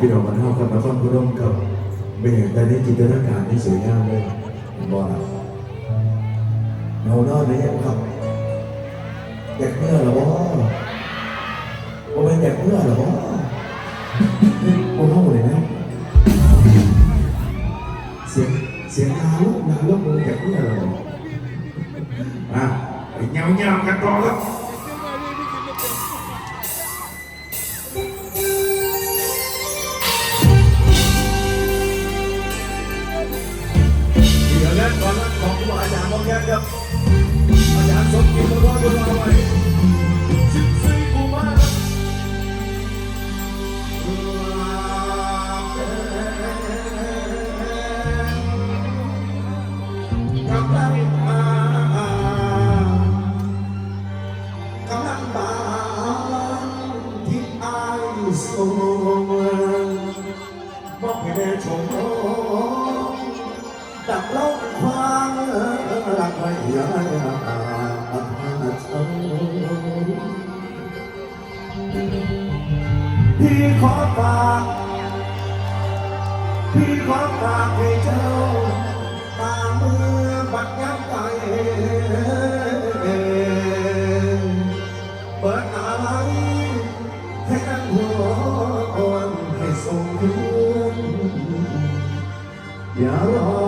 พี่น้องมันเท่ากับนครพนมครับแม่แต่ในจินตนาการนี่สวยงามเลยบ่ล่ะเรานอนได้ยังครับอยากเมื่อหรอบ่บ่เป็นอยากเมื่อหรอบ่บ่เท่าเลยนะเสียงเสียงนาลูกนาลูกมึงอยากเมื่อหรออะไปเงาเงาๆกันต่อครับ ส่งบอกให้แม่ชมน้องดักเล่าความรักไว้ยาอันหาเจ้าพี่ขอฝากพี่ขอฝากให้เจ้า วอ่อนให้ทรงคืนอย่ารอ